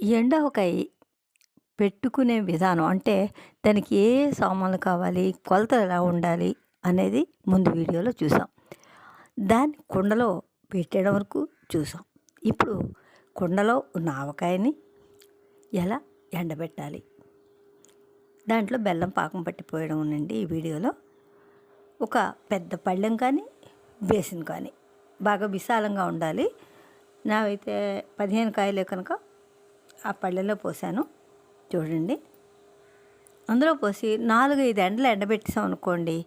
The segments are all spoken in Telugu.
ఎండవకాయ పెట్టుకునే విధానం అంటే దానికి ఏ సామాన్లు కావాలి కొలతలు ఎలా ఉండాలి అనేది ముందు వీడియోలో చూసాం. దాన్ని కుండలో పెట్టడం వరకు చూసాం. ఇప్పుడు కుండలో ఉన్న ఆవకాయని ఎలా ఎండబెట్టాలి? దాంట్లో బెల్లం పాకం పట్టిపోయడం ఉండండి ఈ వీడియోలో ఒక పెద్ద పళ్ళెం కానీ బేసిన్ కానీ బాగా విశాలంగా ఉండాలి. నావైతే పదిహేను కాయలే కనుక ఆ పళ్ళెలో పోసాను. చూడండి. అందులో పోసి నాలుగు ఐదు ఎండలు ఎండబెట్టేసాం అనుకోండి.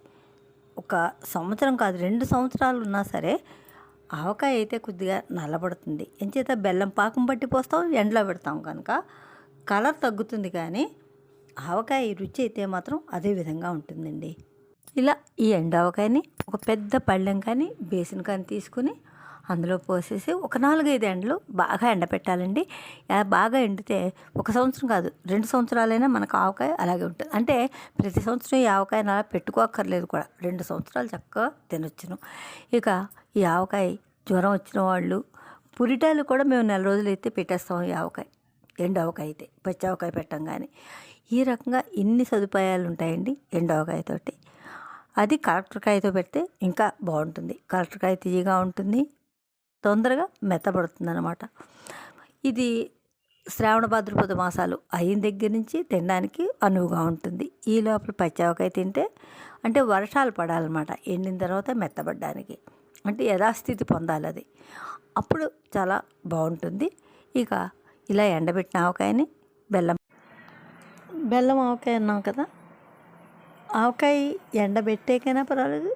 ఒక సంవత్సరం కాదు రెండు సంవత్సరాలు ఉన్నా సరే ఆవకాయ అయితే కొద్దిగా నల్లబడుతుంది. ఎంచేత బెల్లం పాకం పట్టి పోస్తాం ఎండలో పెడతాం కనుక. కలర్ తగ్గుతుంది కానీ ఆవకాయ రుచి అయితే మాత్రం అదే విధంగా ఉంటుందండి. ఇలా ఈ ఎండావకాయని ఒక పెద్ద పళ్ళెం కానీ బేసిన్ కానీ తీసుకుని అందులో పోసేసి ఒక నాలుగైదు ఎండలు బాగా ఎండపెట్టాలండి. బాగా ఎండితే ఒక సంవత్సరం కాదు రెండు సంవత్సరాలైనా మనకు ఆవకాయ అలాగే ఉంటుంది. అంటే ప్రతి సంవత్సరం ఈ ఆవకాయను అలా పెట్టుకోక్కర్లేదు కూడా. రెండు సంవత్సరాలు చక్కగా తినొచ్చును. ఇక ఈ ఆవకాయ జ్వరం వచ్చిన వాళ్ళు పురిటాలు కూడా మేము నెల రోజులు అయితే పెట్టేస్తాం ఈ ఆవకాయ ఎండవకాయ అయితే పచ్చి ఆవకాయ పెట్టం కానీ ఈ రకంగా ఇన్ని సదుపాయాలు ఉంటాయండి ఎండవకాయతోటి అది కలెక్టర్కాయతో పెడితే ఇంకా బాగుంటుంది. కలెక్టర్కాయ తీయగా ఉంటుంది. తొందరగా మెత్తబడుతుంది అనమాట ఇది శ్రావణ భాద్రపద మాసాలు అయిన దగ్గర నుంచి తినడానికి అనువుగా ఉంటుంది. ఈ లోపల పచ్చావకాయ తింటే అంటే వర్షాలు పడాలన్నమాట ఎండిన తర్వాత మెత్తబడ్డానికి. అంటే యథాస్థితి పొందాలి అది. అప్పుడు చాలా బాగుంటుంది. ఇక ఇలా ఎండబెట్టిన ఆవకాయని బెల్లం బెల్లం ఆవకాయ అన్నాం కదా ఆవకాయ ఎండబెట్టేకైనా పర్వాలేదు.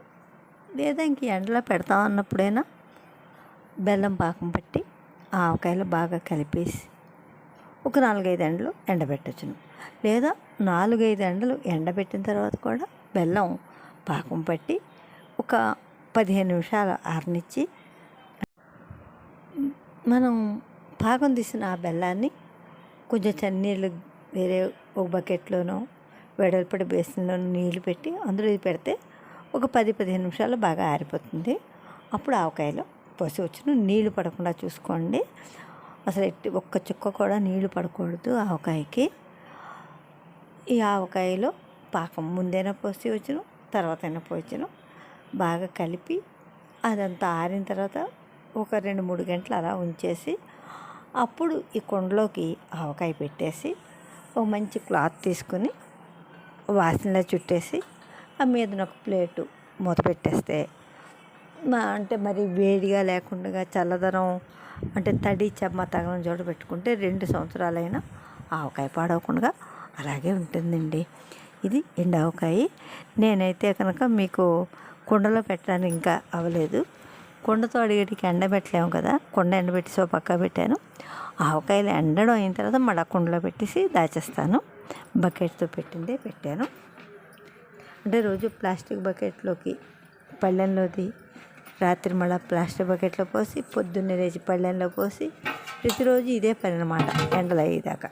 లేదా ఇంక ఎండలో పెడతాం అన్నప్పుడైనా బెల్లం పాకం పట్టి ఆ ఆవకాయలు బాగా కలిపేసి ఒక నాలుగైదు ఎండలు ఎండబెట్టచ్చును. లేదా నాలుగైదు ఎండలు ఎండబెట్టిన తర్వాత కూడా బెల్లం పాకం పట్టి ఒక పదిహేను నిమిషాలు ఆరనిచ్చి మనం పాకం తీసిన ఆ బెల్లాన్ని కొంచెం చన్నీళ్ళు వేరే ఒక బకెట్లోనో వెడల్పడి బేసిన్లోనో నీళ్ళు పెట్టి అందులో ఇది పెడితే ఒక పది పదిహేను నిమిషాలు బాగా ఆరిపోతుంది. అప్పుడు ఆవకాయలో పోసి వచ్చిన నీళ్ళు పడకుండా చూసుకోండి. అసలు ఎట్టి ఒక్క చుక్క కూడా నీళ్ళు పడకూడదు ఆవకాయకి. ఈ ఆవకాయలో పాకం ముందైనా పోసి వచ్చిన తర్వాత అయినా పోసిన బాగా కలిపి అదంతా ఆరిన తర్వాత ఒక రెండు మూడు గంటలు అలా ఉంచేసి అప్పుడు ఈ కుండలోకి ఆవకాయ పెట్టేసి ఒక మంచి క్లాత్ తీసుకుని వాసనలో చుట్టేసి ఆ మీద ఒక ప్లేటు మూత పెట్టేస్తే అంటే మరి వేడిగా లేకుండా చల్లదనం అంటే తడి చెమ్మ తగలని చోట పెట్టుకుంటే రెండు సంవత్సరాలైనా ఆవకాయ పాడవకుండా అలాగే ఉంటుందండి. ఇది ఎండావకాయ నేనైతే కనుక మీకు కుండలో పెట్టడానికి ఇంకా అవ్వలేదు. కుండతో అడిగేటికి ఎండబెట్టలేము కదా. కుండ ఎండబెట్టి సో పక్క పెట్టాను. ఆవకాయలు ఎండడం అయిన తర్వాత మడ కుండలో పెట్టేసి దాచేస్తాను. బకెట్తో పెట్టిందే పెట్టాను. అంటే రోజు ప్లాస్టిక్ బకెట్లోకి పళ్ళెంలోది రాత్రి మళ్ళీ ప్లాస్టిక్ బకెట్లో పోసి పొద్దున్నే లేచి పళ్ళెంలో పోసి ప్రతిరోజు ఇదే పని అనమాట ఎండలు అయ్యేదాకా.